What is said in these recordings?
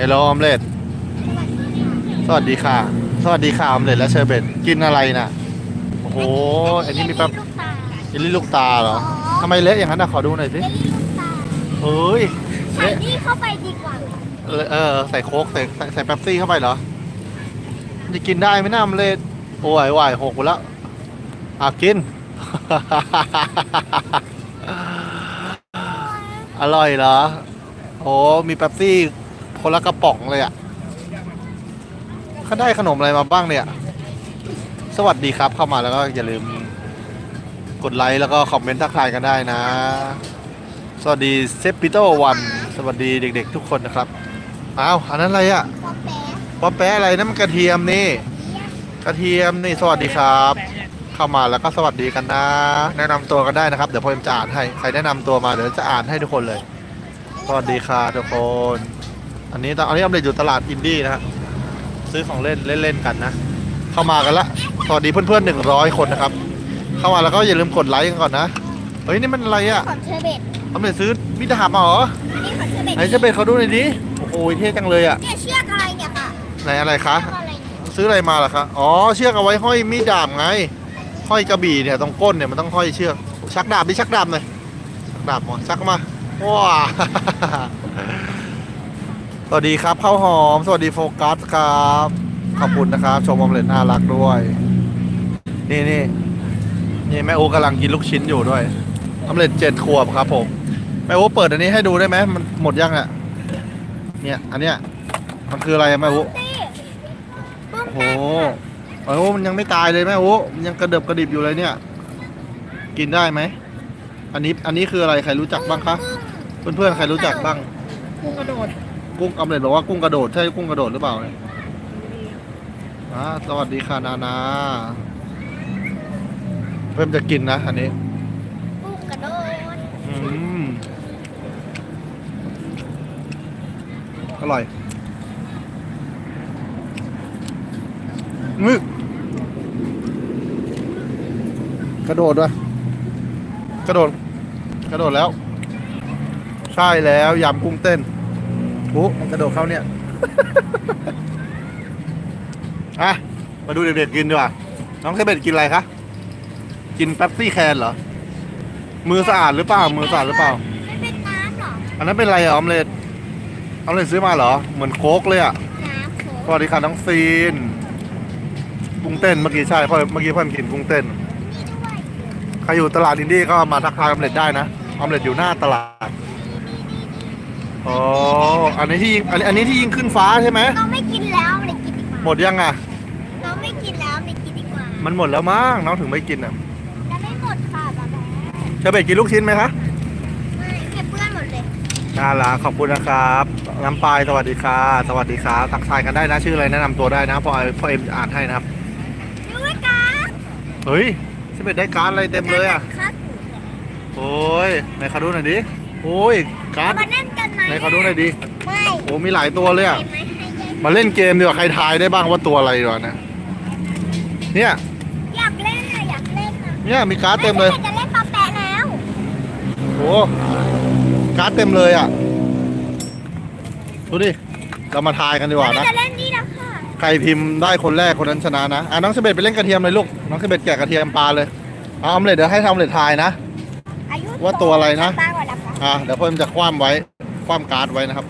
ฮลโลออมเล็ตสวัสดีค่ะ สวัสดีค่ะออมเล็ตและเชอร์เบตกินอะไรน่ะ โอ้โห อันนี้มีแป๊บลูกตาเยลลี่ลูกตาเหรอทำไมเละอย่างนั้นนะขอดูหน่อยสิ เยลลี่ลูกตาเฮ้ยใส่เละนี่เข้าไปดีกว่าเออเออ ใส่โค้กใส่ใส่ใส่แป๊บซี่เข้าไปเหรอมันจะกินได้ไหมน้าออมเล็ตโอ้ยไหวหกหมดแล้วอะกิน อร่อยเหรอ โอ้มีแป๊บซี่ คนละกระป๋องเลยอะเขาได้ขนมอะไรมาบ้างเนี่ย สวัสดีครับเข้ามาแล้วก็อย่าลืมกดไลค์แล้วก็คอมเมนต์ทักทายกันได้นะ สวัสดีเซฟปิโตวัน สวัสดีเด็ก ๆ ทุกคนนะครับ อ้าว อันนั้นอะไรอะพอแป๊ะป๊อปแป๊ะอะไรนั่นมันกระเทียมนี่ กระเทียมนี่สวัสดีครับ เข้ามาแล้วก็สวัสดีกันนะ แนะนำตัวกันได้นะครับ เดี๋ยวพ่อเอ็มจะอ่านให้ ใครแนะนำตัวมาเดี๋ยวจะอ่านให้ทุกคนเลย สวัสดีค่ะทุกคน อันนี้ตอนอันนี้ออมเล็ตอยู่ตลาดอินดี้นะฮะซื้อของเล่นเล่นๆกันนะ เข้ามากันละสวัสดีเพื่อนๆหนึ่งร้อยคนนะครับ เข้ามาแล้วก็อย่าลืมกดไลค์กันก่อนนะเฮ้ยนี่มันอะไรอะของเชอร์เบตออมเล็ตซื้อมิดาบมาเหรออันนี้ของเชอร์เบตไหนจะเป็นเขาดูหน่อยดิโอ้โหเท่จังเลยอะเนี่ยเชือกอะไรเนี่ยค่ะไหนอะไรคะเชือกอะไรเนี่ยซื้ออะไรมาล่ะคะอ๋อเชือกเอาไว้ห้อยมีดดาบไงห้อยกระบี่เนี่ยตรงก้นเนี่ยมันต้องห้อยเชือกชักดาบดิชักดาบหน่อยชักดาบมาชักมาว้า สวัสดีครับข้าวหอม สวัสดีโฟกัสครับ ขอบคุณนะครับ ชมอมเล็ตน่ารักด้วย นี่นี่นี่แม่โอกำลังกินลูกชิ้นอยู่ด้วยอมเล็ตเจ็ดขวบครับผมแม่โอเปิดอันนี้ให้ดูได้ไหมมันหมดยังอะ เนี่ย อันเนี้ยมันคืออะไรอะแม่โอตี้ปุ้งโอ้โหโอ้โหมันยังไม่ตายเลยแม่โอ้มันยังกระเดิบกระดิบอยู่เลยเนี่ย กินได้ไหมอันนี้อันนี้คืออะไรใครรู้จักบ้างคะเพื่อนๆใครรู้จักบ้างกุ้งกระโดด กุ้งออมเล็ตบอกว่ากุ้งกระโดดใช่กุ้งกระโดดหรือเปล่าเนี่ยอ่าสวัสดีค่ะนานาเพิ่มจะกินนะอันนี้กุ้งกระโดดอืมอร่อยมึกกระโดดด้วยกระโดด กระโดดแล้ว ใช่แล้วยำกุ้งเต้น โอ้มันกระโดดเข้าเนี่ย อะ มาดูเด็กๆกินดีกว่า น้องเคเบตกินอะไรคะ กินแป๊บซี่แคนเหรอ มือสะอาดหรือเปล่า มือสะอาดหรือเปล่า ไม่เป็นน้ำหรอ อันนั้นเป็นอะไรอะออมเล็ตออมเล็ตซื้อมาเหรอ เหมือนโค้กเลยอะน้ำโขสวัสดีค่ะน้องซีนกุ้งเต้นเมื่อกี้ใช่พ่อเมื่อกี้พ่อกินกุ้งเต้น นี่ด้วย ใครอยู่ตลาดอินดี้ก็มาทักทายออมเล็ตได้นะออมเล็ตอยู่หน้าตลาด อ๋อ อันนี้ที่ยิงอันนี้อันนี้ที่ยิงขึ้นฟ้าใช่ไหมน้องไม่กินแล้วเลยกินดีกว่าหมดยังอะน้องไม่กินแล้วเลยกินดีกว่ามันหมดแล้วมั้งน้องถึงไม่กินอะแล้วไม่หมดค่ะตอนแรกเชอเบตกินลูกชิ้นไหมคะไม่เก็บเพื่อนหมดเลยน่ารักขอบคุณนะครับ น้ำปลายสวัสดีค่ะ สวัสดีครับทักทายกันได้นะชื่ออะไรแนะนำตัวได้นะพอพ่อเอ็มจะอ่านให้นะครับด้วยกันเฮ้ยเชอเบตได้การ์ดอะไรเต็มเลยอะครับโอ้ยไหนขอดูหน่อยดิ โอ้ยการ์ดมาเล่นกัน ไหมไหนขอดูหน่อยดิไม่โอ้มีหลายตัวเลยอะเห็นไหมให้เล่นมาเล่นเกมดีกว่าใครทายได้บ้างว่าตัวอะไรดีกว่านะเนี่ยอยากเล่นอะอยากเล่นอะเนี่ยมีการ์ดเต็มเลยจะเล่นปอแปะแล้วโอ้การ์ดเต็มเลยอะดูดิเรามาทายกันดีกว่านะ จะเล่นนี่แล้วค่ะ ใครพิมพ์ได้คนแรกคนนั้นชนะนะอะน้องเสเบตไปเล่นกระเทียมเลยลูกน้องเสเบตแกะกระเทียมปลาเลยเอาออมเล็ตเดี๋ยวให้ทำออมเล็ตทายนะ อายุว่าตัวอะไรนะ ตากว่านะคะอะเดี๋ยวพ่อจะคว่ำไว้ คว่ำการ์ดไว้นะครับ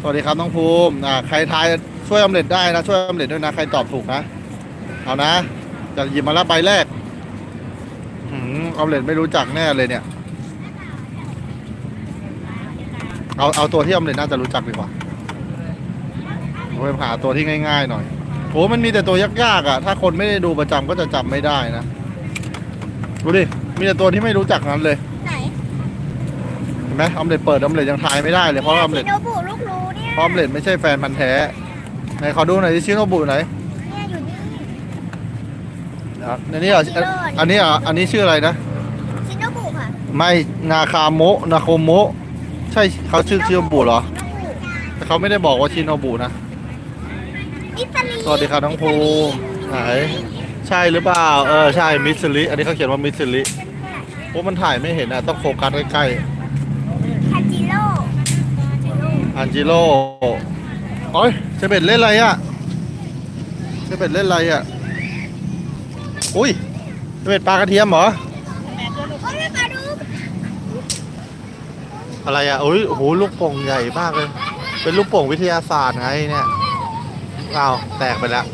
สวัสดีครับน้องภูมิอ่าใครทายช่วยออมเล็ตได้นะช่วยออมเล็ตด้วยนะใครตอบถูกนะเอานะ จะหยิบมาแล้วใบแรกอืมออมเล็ตไม่รู้จักแน่เลยเนี่ย เอาเอาตัวที่ออมเล็ตน่าจะรู้จักดีกว่าเอาไปหาตัวที่ง่ายๆหน่อยโอ้มันมีแต่ตัวยากๆอะ ถ้าคนไม่ได้ดูประจำก็จะจำไม่ได้นะ ดูดิ มีแต่ตัวที่ไม่รู้จักนั้นเลย ไหนเห็นไหมออมเล็ตเปิดออมเล็ตยังทายไม่ได้เลยเพราะออมเล็ตชิโนบุลูกรู้เนี่ยเพราะออมเล็ตไม่ใช่แฟนพันธ์แท้ไหนขอดูหน่อยที่ชิโนบุไหนเนี่ยอยู่นี่อันนี้เหรออันนี้เหรออันนี้ชื่ออะไรนะ ชิโนบุค่ะไม่นาคาโมะนาโคโมะใช่เขาชื่อชิโนบุเหรอชิโนบุแต่เขาไม่ได้บอกว่าชิโนบุนะ มิสลีสวัสดีครับน้องภูมิไหนใช่หรือเปล่า เออ ใช่มิสซิลิ อันนี้เขาเขียนว่ามิสซิลิโอ้มันถ่ายไม่เห็นอะ ต้องโฟกัสใกล้คาจิโร่จิโร่ๆ อันจิโร่โอ้ยเชเบตเล่นอะไรอะเชเบตเล่นอะไรอะ อุ้ยเชเบตปลากระเทียมเหรอโอ้ยมาดูอะไรอะอุ้ยโอ้โหลูกโป่งใหญ่มากเลย เป็นลูกโป่งวิทยาศาสตร์ไงเนี่ยอ้าวแตกไปแล้ว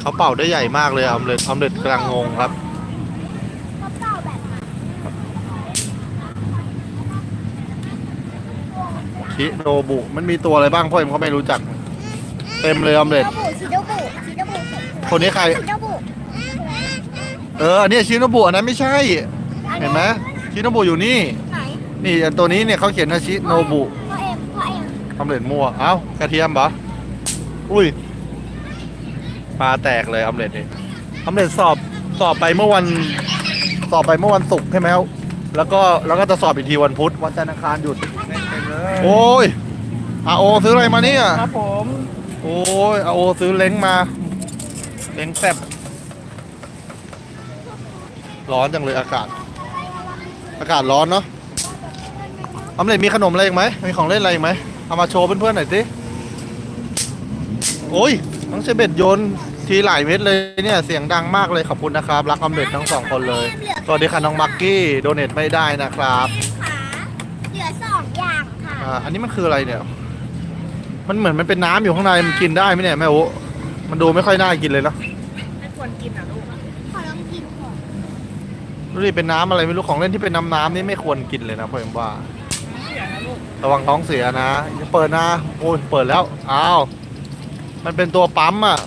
เขาเป่าได้ใหญ่มากเลยออมเล็ตออมเล็ตกำลังงงครับ เขาเป่าแบบ ชิโนบุ มันมีตัวอะไรบ้างพ่อเอ็มเขาไม่รู้จัก เต็มเลยออมเล็ตชิโนบุชิโนบุชิโนบุคนนี้ใคร ชิโนบุเอออันนี้ชิโนบุอันนั้นไม่ใช่ เห็นไหมชิโนบุอยู่นี่ ไหนนี่อันตัวนี้เนี่ยเขาเขียนว่าชิโนบุพ่อเอ็มพ่อเอ็มออมเล็ตมั่ว เอ้ากระเทียมเหรออุ้ยปลาแตกเลยออมเล็ตนี่ออมเล็ตสอบสอบไปเมื่อวันสอบไปเมื่อวันศุกร์ใช่ไหมครับแล้วก็แล้วก็จะสอบอีกทีวันพุธวันจันทร์อังคารหยุด โอ้ยอาโอซื้ออะไรมาเนี่ยครับผมโอ้ยอาโอซื้อเล้งมา เล้งแซ่บร้อนจังเลยอากาศ อากาศร้อนเนาะออมเล็ตมีขนมอะไรอีกไหมมีของเล่นอะไรอีกไหมเอามาโชว์เพื่อนๆหน่อยสิโอ้ยน้องเชเบตโยนทีหลายเม็ดเลยเนี่ยเสียงดังมากเลยขอบคุณนะครับ รักออมเล็ตทั้งสองคนเลยสวัสดีค่ะน้องมักกี้โดเนทไม่ได้นะครับ ขาเหลือสองอย่าอันนี้มันคืออะไรเนี่ย มันเหมือนมันเป็นน้ำอยู่ข้างในมันกินได้ไหมเนี่ยแม่โอ้มันดูไม่ค่อยน่ากินเลยนะไม่ควรกินอะลูกขอลองกินก่อนดูดิเป็นน้ำอะไรไม่รู้ของเล่นที่เป็นน้ำน้ำนี่ไม่ควรกินเลยนะพ่อเอ็มว่าระวังท้องเสียนะอย่าเปิดนะโอ้ยเปิดแล้วอ้าวมันเป็นตัวปั๊มอะ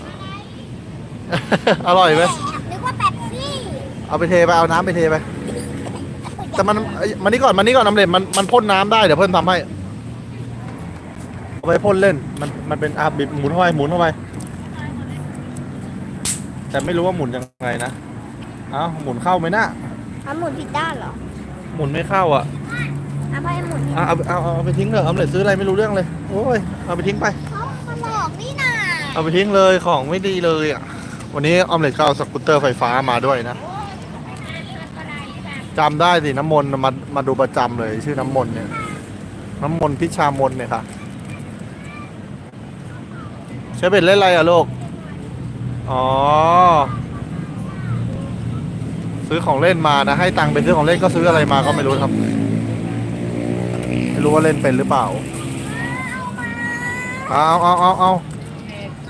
อร่อยไหมนึกว่าแป๊บซี่เอาไปเทไปเอาน้ำไปเทไปแต่มันอันนี่ก่อนมันนี่ก่อนน้ำเล็ดมันมันพ่นน้ำได้เดี๋ยวเพื่อนทำให้ ไปพ่นเล่น มันมันเป็นอาบิบหมุนเข้าไปหมุนเข้าไป แต่ไม่รู้ว่าหมุนยังไงนะ เอ้าหมุนเข้าไหมนะอะหมุนผิดด้านเหรอหมุนไม่เข้าอะอะพ่อเอ็มหมุนผิดอะเอาเอาเอาเอาไปทิ้งเถอะเอาเลยซื้ออะไรไม่รู้เรื่องเลย โอ้ย เอาไปทิ้งไป เขามาหลอกนี่นาเอาไปทิ้งเลยของไม่ดีเลยอะ วันนี้ออมเล็ตก็เอาสกูตเตอร์ไฟฟ้ามาด้วยนะจำได้สิน้ำมนต์มามาดูประจำเลย ชื่อน้ำมนต์เนี่ย น้ำมนต์พิชามนเนี่ยค่ะใช้เป็นเล่นอะไรอะลูก อ๋อ ซื้อของเล่นมานะ ให้ตังค์ไปซื้อของเล่นก็ซื้ออะไรมาก็ไม่รู้ครับ ไม่รู้ว่าเล่นเป็นหรือเปล่า เอาเอาเอาเอา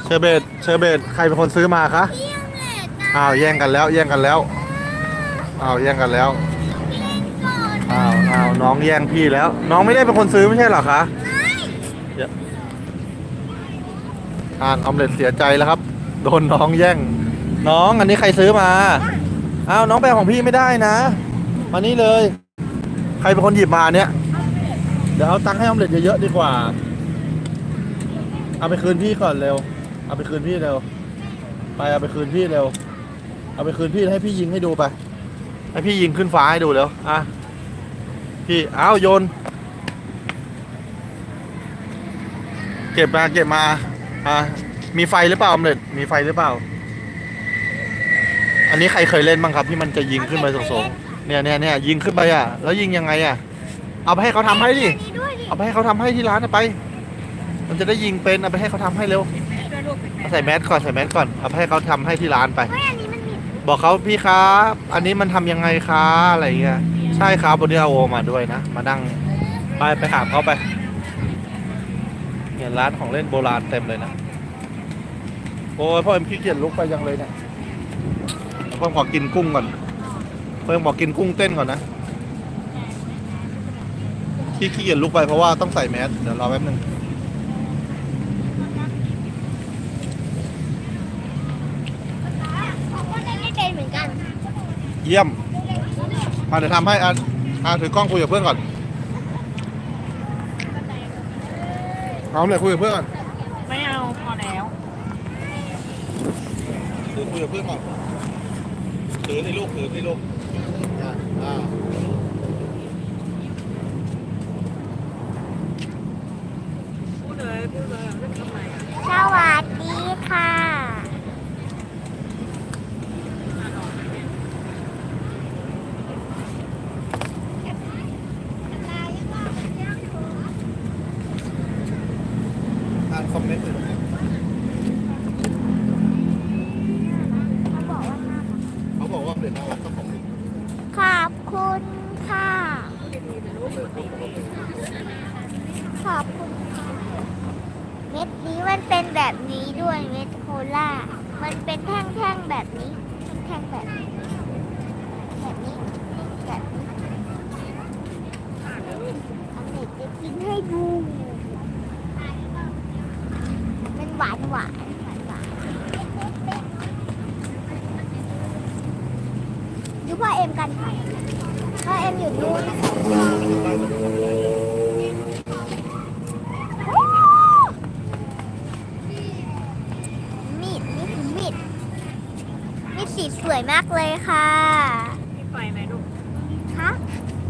เชอร์เบตเชอร์เบตใครเป็นคนซื้อมาคะอ้าวแย่งกันแล้วแย่งกันแล้วอ้าวแย่งกันแล้วอนอ้าวอ้าวน้องแย่งพี่แล้ว น้องไม่ได้เป็นคนซื้อไม่ใช่เหรอคะเดี๋ยว อ่านออมเล็ตเสียใจแล้วครับ โดนน้องแย่ง น้องอันนี้ใครซื้อมาอ้าวน้องไปเอาของพี่ไม่ได้นะ มานี่เลย ใครเป็นคนหยิบมาเนี่ย เดี๋ยวเอาตังค์ให้ออมเล็ตเยอะๆดีกว่า เอาไปคืนพี่ก่อนเร็ว เอาไปคืนพี่เร็ว ไปเอาไปคืนพี่เร็ว เอาไปคืนพี่แล้วให้พี่ยิงให้ดูไป ให้พี่ยิงขึ้นฟ้าให้ดูเร็ว อะ พี่ อ้าวโยน เก็บมาเก็บมา อะมีไฟหรือเปล่าออมเล็ตมีไฟหรือเปล่า อันนี้ใครเคยเล่นบ้างครับที่มันจะยิงขึ้นไปสูงๆเนี่ยเนี่ยเนี่ยยิงขึ้นไปอะ แล้วยิงยังไงอะ เอาไปให้เขาทำให้ดิอันนี้ด้วยดิเอาไปให้เขาทำให้ที่ร้านน่ะไป มันจะได้ยิงเป็นเอาไปให้เขาทำให้เร็วด้วยลูกเป็นเอาใส่แมสก่อนใส่แมสก่อนเอาไปให้เขาทำให้ที่ร้านไปเฮ้ยอันนี้มันมีบอกเขาพี่ครับ อันนี้มันทำยังไงคะอะไรอย่างเงี้ยใช่ครับวันนี้เอาโอมาด้วยนะ มานั่งไปไปถามเขาไป เนี่ยร้านของเล่นโบราณเต็มเลยนะ โอ้ยพ่อเอ็มขี้เกียจลุกไปยังเลยเนี่ยพ่อเอ็มขอกินกุ้งก่อนพ่อเอ็มบอกกินกุ้งเต้นก่อนนะขี้ขี้เกียจลุกไปเพราะว่าต้องใส่แมสเดี๋ยวรอแป๊บนึงเขาก็เล่นไม่เป็นเหมือนกันเยี่ยมมาเดี๋ยวทำให้อะอะถือกล้องคุยกับเพื่อนก่อน เอาเลยคุยกับเพื่อนก่อนไม่เอาพอแล้วถือคุยกับเพื่อนก่อนถือในลูกถือในลูกอะอ่า พูดเลยพูดเลยเล่นทำไมอะ สวัสดีค่ะานคอมเมนต์เลย เขาบอกว่าน่ารักเขาบอกว่าเป็นน่ารักก็ของมึง ขอบคุณค่ะ ขอบคุณค่ะ เม็ดนี้มันเป็นแบบนี้ด้วยเม็ดโคล่า มันเป็นแท่งๆแบบนี้ แท่งๆแบบนี้ แบบนี้ แบบนี้เอาเด็กจะกินให้ดู เป็นหวานหวานหวานหวานดูพ่อเอ็ม กันค่ะพ่อเอ็มอยู่นู่นมีดนี่คือมีดมีดสีสวยมากเลยค่ะมีไฟไหมลูกฮะ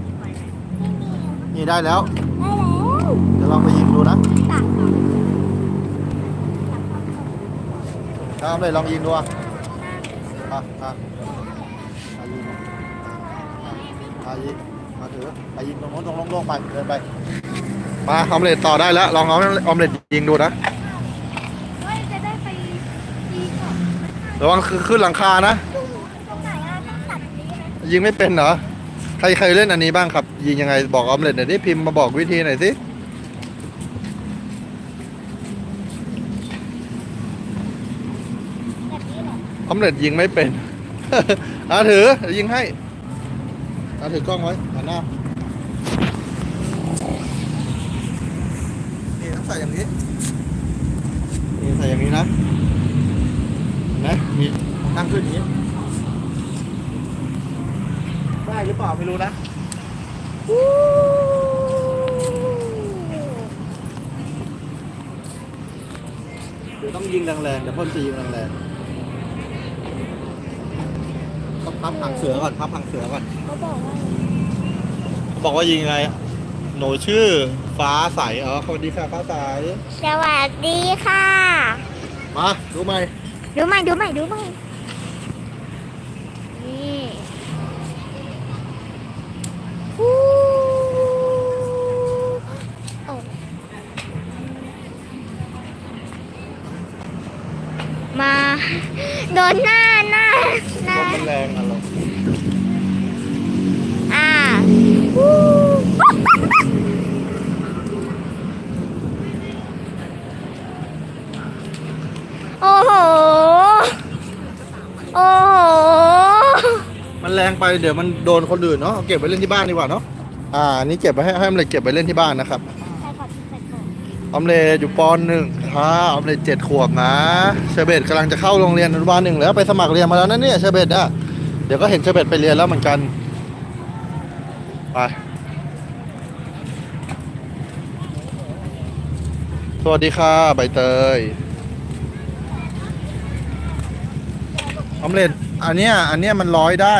มีไฟไหมไม่มีนี่ได้แล้ว ได้แล้วเดี๋ยวลองไปยิงดูนะตักถ้าเอาเลยลองยิงดูอะอะยิงนะอะ ยิงมาถือไปยิงตรงโน้นตรงโล่งๆไปเดินไปมาออมเล็ตต่อได้แล้ว ลองเอาออมเล็ตยิงดูนะเฮ้ยจะได้ไปดีก่อนระวังคือขึ้นหลังคานะตรงไหนอะต้องตัดนี้ไหมยิงไม่เป็นเหรอ ใครเคยเล่นอันนี้บ้างครับ ยิงยังไงบอกออมเล็ตหน่อยดิพิมพ์มาบอกวิธีหน่อยสิแบบนี้เหรอ ออมเล็ตยิงไม่เป็น อาถือเดี๋ยวยิงให้ อาถือกล้องไว้หันหน้านี่ต้องใส่อย่างนี้นี่ใส่อย่างนี้นะนไหมมีตั้งขึ้นอย่างนี้ ได้หรือเปล่าไม่รู้นะเดี๋ยวต้องยิงแรงๆเดี๋ยวพ่นจะยิงแรงๆ ต้องพับหางเสือก่อนพับหางเสือก่อน เขาบอกว่าบอกว่ายิงไงหนูชื่อฟ้าใสอ๋อสวัสดีค่ะฟ้าใส สวัสดีค่ะ มาดูไหม ดูใหม่ดูใหม่ดูใหม่นี่ฮู้โอ้มา โดนหน้าหน้าหน้า มันแรงอะเรา อ่าฮู้โอ้โห โอ้โห มันแรง ไปเดี๋ยวมันโดนคนอื่นเนาะเอาเก็บไว้เล่นที่บ้านดีกว่าเนาะอ่าอันนี้เก็บไว้ให้ให้ออมเล็ตเก็บไว้เล่นที่บ้านนะครับใส่ก่อนใส่ก่อนออมเล็ตอยู่ปหนึ่งค่ะออมเล็ตเจ็ดขวบนะเชอร์เบตกำลังจะเข้าโรงเรียนอนุบาลหนึ่งแล้วไปสมัครเรียนมาแล้วนะเนี่ยเชอร์เบตอะเดี๋ยวก็เห็นเชอร์เบตไปเรียนแล้วเหมือนกันไปสวัสดีค่ะใบเตยออมเล็ตอันเนี้ยอันเนี้ยมันร้อยได้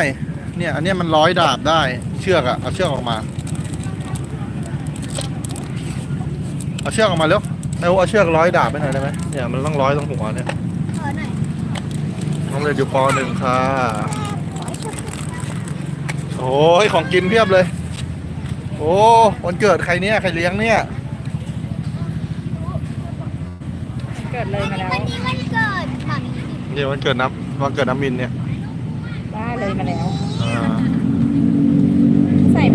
เนี่ย อันเนี้ยมันร้อยดาบได้ เชือกอะเอาเชือกออกมา เอาเชือกออกมาเร็วเร็วเอาเชือกร้อยดาบไปหน่อยได้ไหมเนี่ยมันต้องร้อยตรงหัวเนี่ยขอหน่อยน้องเรียนอยู่ปหนึ่งค่ะขอให้ช่วยโอ้ยของกินเพียบเลย โอ้วันเกิดใครเนี่ยใครเลี้ยงเนี่ย เกิดเลยมาแล้ววันนี้วันเกิดหมามีเนี่ยวันเกิดน้ำวันเกิดน้ำมินเนี่ยได้เลยมาแล้วอ่าใส่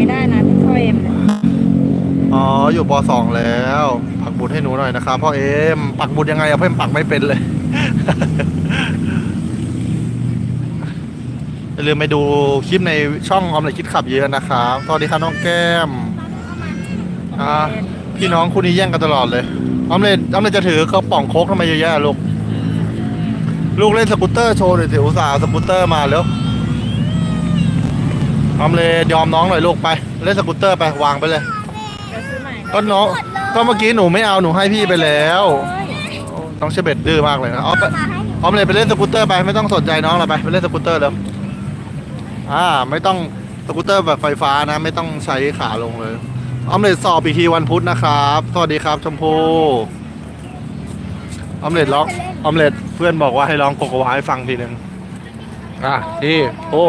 ไม่ได้นะพี่พ่อเอ็มเนี่ยอ๋ออยู่ปสองแล้ว ปักบุตรให้หนูหน่อยนะครับพ่อเอ็มปักบุตรยังไงอะเพิ่มปักไม่เป็นเลย อย่าลืมไปดูคลิปในช่องออมเล็ตคิดขับเยอะนะครับสวัสดีครับน้องแก้มอ่าพี่น้องคู่นี้แย่งกันตลอดเลยออมเล็ตออมเล็ตจะถือกระป๋องโค้กทำไมเยอะแยะลูก ลูกเล่นสกูตเตอร์โชว์หน่อยสิอุตส่าห์เอาสกูตเตอร์มาแล้ว ออมเล็ตยอมน้องหน่อยลูกไป เล่นสกูตเตอร์ไปวางไปเลยเดี๋ยวซื้อใหม่ก็น้องก็เมื่อกี้หนูไม่เอาหนูให้พี่ไปแล้วน้องเชเบตดื้อมากเลยนะเอาไปมาให้หนูออมเล็ตไปเล่นสกูตเตอร์ไปไม่ต้องสนใจน้องเราไปไปเล่นสกูตเตอร์แล้วอ่าไม่ต้องสกูตเตอร์แบบไฟฟ้านะ ไม่ต้องใช้ขาลงเลยออมเล็ตสอบอีกทีวันพุธนะครับสวัสดีครับชมพู่ออมเล็ตร้องออมเล็ตเพื่อนบอกว่าให้ร้องโกโกวาให้ฟังทีหนึ่งอะดีโอ้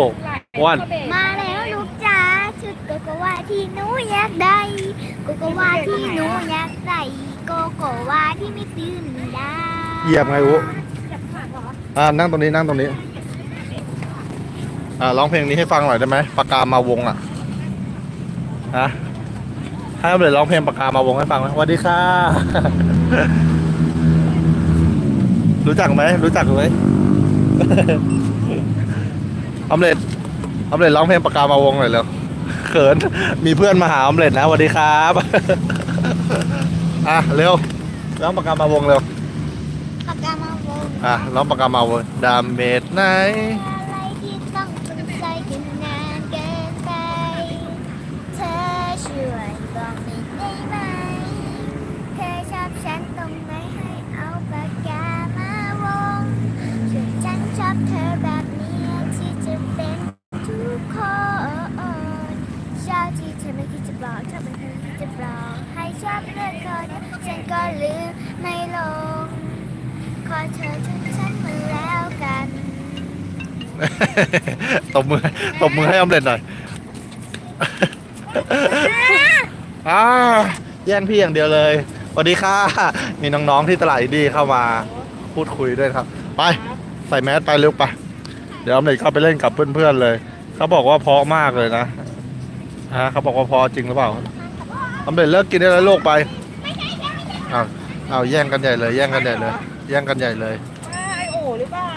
อ้วนมาแล้วลูกจ๋าชุดโกโกวา ที่หนูอยากได้โกโกวาที่หนูอยากได้โกโกวาที่ไม่ตื่นได้เหยียบไงอุอ่านั่งตรงนี้นั่งตรงนี้ อ่าร้องเพลงนี้ให้ฟังหน่อยได้ไหมปากกามาวงอะฮะให้ออมเล็ตร้องเพลงปากกามาวงให้ฟังไหมสวัสดีค่ะ รู้จักไหมรู้จักไหมออมเล็ตออมเล็ตร้องเพลงปากกามาวงหน่อยเร็ว เขิน มีเพื่อนมาหาออมเล็ตนะสวัสดีครับ อะ เร็วร้องปากกามาวงเร็ว ปากกามาวงอะร้องปากกามาวงดามเมดไหน เลือกคนฉันก็ลืมไม่ลง ขอเธอถึงฉันมาแล้วกันตบมือตบมือให้ออมเล็ตหน่อยอ่าแย่งพี่อย่างเดียวเลยสวัสดีค่ะ มีน้องๆที่ตลาดอินดีเข้ามาพูดคุยด้วยครับ ไปใส่แมสไปเร็วไป เดี๋ยวออมเล็ตเข้าไปเล่นกับเพื่อนๆเลย เขาบอกว่าเพราะมากเลยนะฮะเขาบอกว่าเพราะจริงหรือเปล่า ออมเล็ตเลิกกินได้แล้วโลกไปอ้าวอ้าวแย่งกันใหญ่เลย แย่งกันใหญ่เลย แย่งกันใหญ่เลยไอโอหรือเปล่า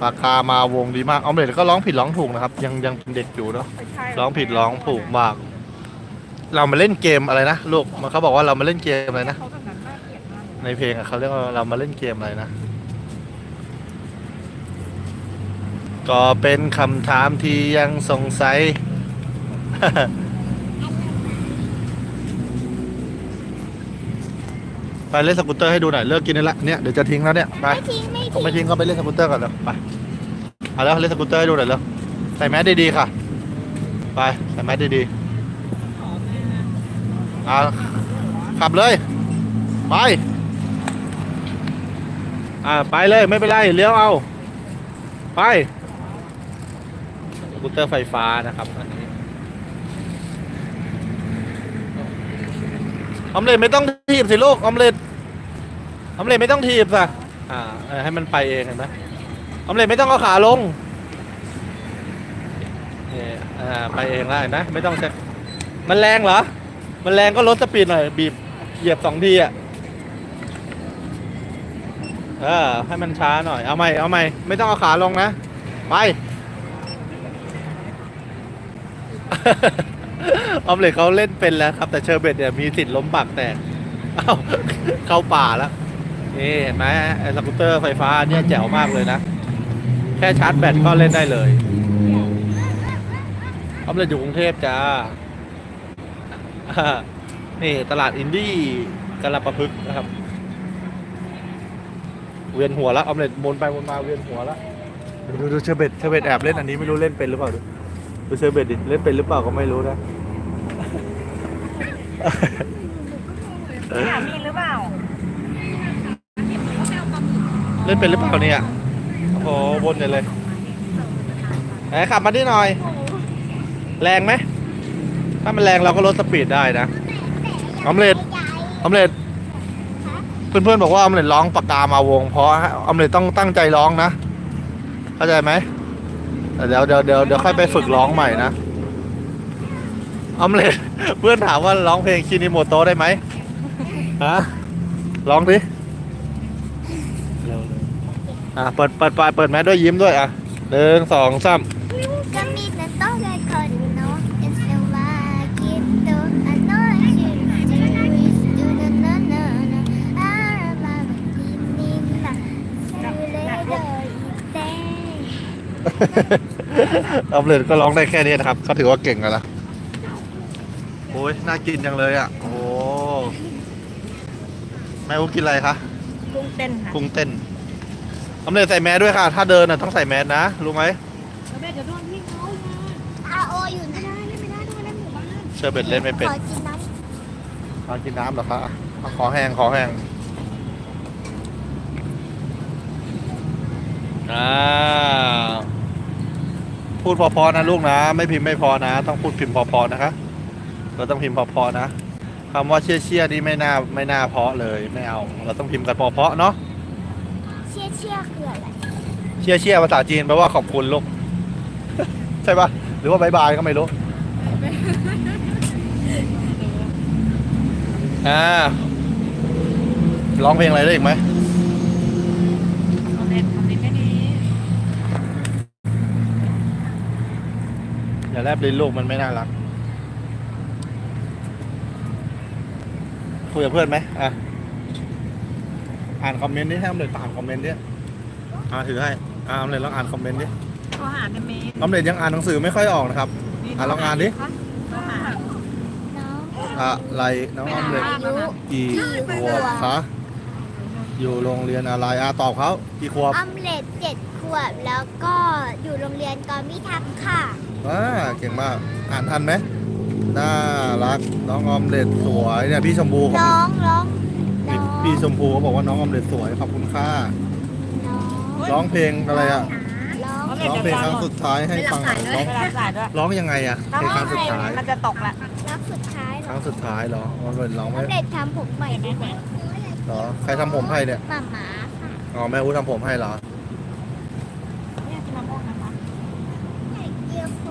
ปากกามาวงดีมากออมเล็ตก็ร้องผิดร้องถูกนะครับ ยังยังเป็นเด็กอยู่เนาะไม่ใช่ร้องผิดร้องถูกมาก เรามาเล่นเกมอะไรนะลูกมันเขาบอกว่าเรามาเล่นเกมอะไรนะ เขาแบบนั้นน่าเกลียดมากในเพลงอะเขาเรียกว่าเรามาเล่นเกมอะไรนะ ก็เป็นคำถามที่ยังสงสัย ไปเล่นสกูตเตอร์ให้ดูหน่อยเลิกกินได้ละเนี่ยเดี๋ยวจะทิ้งแล้วเนี่ยไปไม่ทิ้งไม่ผมทิ้งไม่ทิ้งก็ไปเล่นสกูตเตอร์ก่อนเลยไปเอาแล้วเล่นสกูตเตอร์ให้ดูหน่อยแล้วใส่แมสดีๆค่ะ ไปใส่แมสดีๆเอาขับเลย ไปอ่าไปเลยไม่เป็นไรเลี้ยวเอา ไปสกูตเตอร์ไฟฟ้านะครับอันนี้ออมเล็ตไม่ต้องถีบสิลูกออมเล็ต ออมเล็ตไม่ต้องถีบสิอ่าเออให้มันไปเองเห็นไหมออมเล็ตไม่ต้องเอาขาลงนี่อ่าไปเองได้นะไม่ต้องใช้มันแรงเหรอ มันแรงก็ลดสปีดหน่อย บีบเหยียบสองทีอะเออให้มันช้าหน่อย เอาใหม่เอาใหม่ไม่ต้องเอาขาลงนะ ไป ออมเล็ตเขาเล่นเป็นแล้วครับ แต่เชอร์เบตเนี่ยมีสิทธิ์ล้มปากแตก เอ้าเข้าป่าแล้ว นี่เห็นไหมไอ้สกูตเตอร์ไฟฟ้าเนี่ยแจ๋วมากเลยนะ แค่ชาร์จแบตก็เล่นได้เลยออมเล็ตอยู่กรุงเทพจ้าอ่านี่ตลาดอินดี้กระประพฤกษ์นะครับ เวียนหัวแล้วออมเล็ตวนไปวนมาเวียนหัวแล้วดูดูดูเชอร์เบตเชอร์เบตแอบเล่นอันนี้ไม่รู้เล่นเป็นหรือเปล่าดูดูเชอร์เบตดิเล่นเป็นหรือเปล่าก็ไม่รู้นะอยากมีหรือ เล่นเป็นหรือเปล่าเนี่ยโอ้โหวนใหญ่เลยไหนขับมาที่หน่อย แรงไหมถ้ามันแรงเราก็ลดสปีดได้นะออมเล็ตออมเล็ตเพื่อนๆบอกว่าออมเล็ตร้องปากกามาวง เพราะออมเล็ตต้องตั้งใจร้องนะ เข้าใจไหมเดี๋ยวเดี๋ยวเดี๋ยวเดี๋ยวค่อยไปฝึกร้องใหม่นะออมเล็ตเพื่อนถามว่าร้องเพลงคินิโมโตได้ไหมฮะร้องดิ อะเปิดเปิดปลายเปิดแมสด้วยยิ้มด้วยอะหนึ่งสองสาม ก็มีแต่ต้องการคนโน้เป็นเซวาคิดตัวอันน้อยชื่อจูริสดูนันนันนันอาราบาบินินนะซูเลโดอิเตออมเล็ตก็ร้องได้แค่นี้นะครับ ก็ถือว่าเก่งแล้วนะโอ้ยน่ากินจังเลยอะ โอ้ แม่อุ๊กกินอะไรคะ กุ้งเต้นค่ะ กุ้งเต้น ออมเล็ตใส่แมสด้วยค่ะ ถ้าเดินน่ะต้องใส่แมสนะ รู้ไหมแล้วแม่จะโดนพี่เขาอาโออยู่นะไม่ได้ไม่ได้ต้องมาเล่นหมู่บ้านเชอร์เบตเล่นไม่เป็นขอกินน้ขอกินน้ำเหรอคะอะขอแห้งขอแห้งอ่าพูดพอๆนะลูกนะ ไม่พิมพ์ไม่พอนะ ต้องพูดพิมพ์พอๆนะคะเราต้องพิมพ์พอๆนะคำว่าเชี่ยเชี่ยๆนี่ไม่น่าไม่น่าเพราะเลยไม่เอา เราต้องพิมพ์กันพอเพราะเนาะ เชี่ยเชี่ยคืออะไร เชี่ยเชี่ยๆภาษาจีนแปลว่าขอบคุณลูก ใช่ปะหรือว่าบายบายก็ไม่รู้อ่าร้องเพลงอะไรได้อีกไหมคอมเมนต์คอมเมนต์แค่นี้อย่าแลบลิ้นลูกมันไม่น่ารักคุยกับเพื่อนไหมอะ อ่านคอมเมนต์ดิให้ออมเลยตามคอมเมนต์ดิอ่าถือให้ อ่าออมเลยลองอ่านคอมเมนต์ดิโทรหาในเมย์ออมเลยยังอ่านหนังสือไม่ค่อยออกนะครับ อะลองอ่านดิโทรหาน้องอะไรน้องออมเลยอายุกี่ขวบคะอยู่โรงเรียนอะไรอะตอบเขากี่ขวบออมเล็ตเจ็ดขวบแล้วก็อยู่โรงเรียนกอมิทักษ์ค่ะว้าเก่งมากอ่านทันไหมน่ารักน้องออมเล็ตสวยเนี่ยพี่ชมพูเขาร้องร้องร้พี่องพี่ชมพูเขาบอกว่าน้องออมเล็ตสวยขอบคุณค่ะ ร้องร้องเพลงอะไรอะร้องร้องเพลงครั้งสุดท้ายให้ฟังหน่อยร้องเวลาสายด้วยร้องยังไงอะเพลงครั้งสุดท้ายมันจะตกละรักสุดท้ายครั้งสุดท้ายเหรอออมเล็ตร้องอไหมอมเล็ตทำผมใหม่ด้วยนะเหรอใครทำผมให้เนี่ยหมาหมาค่ะอ๋อแม่อู้ทำผมให้เหรอ เนี่ยจะมะม่วงนะคะ ไข่เจียวโฟ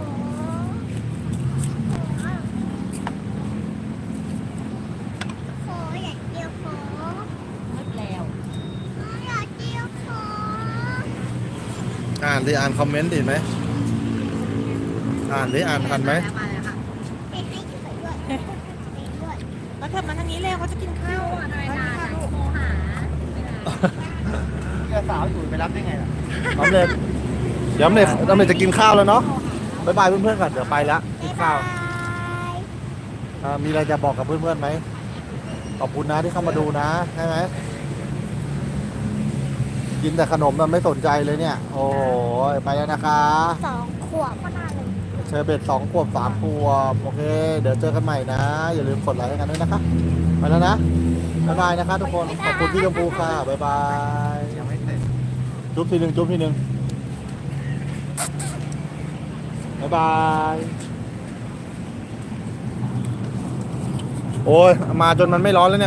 โฟอยากเจียวโฟ มืดแล้ว อยากเจียวโฟ อ่าน ดิอ่านคอมเมนต์ดิไหมอ่านดิอ่านทันไหมมาเลยค่ะไปให้ช่วยด้วยไปด้วยแล้วเธอมาทางนี้เร็วเขาจะกินข้าวอะไรนะโทรหาสาวอยู่ไปรับได้ไงล่ะออมเล็ตเดี๋ยวออมเล็ตออมเล็ตจะกินข้าวแล้วเนาะบ๊ายบายเพื่อนๆก่อนเดี๋ยวไปแล้วกินข้าวบ๊ายบายอ่ามีอะไรจะบอกกับเพื่อนๆไหมขอบคุณนะที่เข้ามาดูนะใช่ไหม กินแต่ขนมมันไม่สนใจเลยเนี่ย โอ้โหไปแล้วนะคะสองขวบก็น่าเลยเชอร์เบตสองขวบสามขวบโอเค เดี๋ยวเจอกันใหม่นะ อย่าลืมกดไลค์ให้กันด้วยนะคะไปแล้วนะบ๊ายบายนะคะทุกคนขอบคุณพี่ชมพูค่ะบ๊ายบายยังไม่เสร็จจุ๊บทีหนึ่งจุ๊บทีหนึ่งบ๊ายบายโอ้ยมาจนมันไม่ร้อนแล้วเนี่ย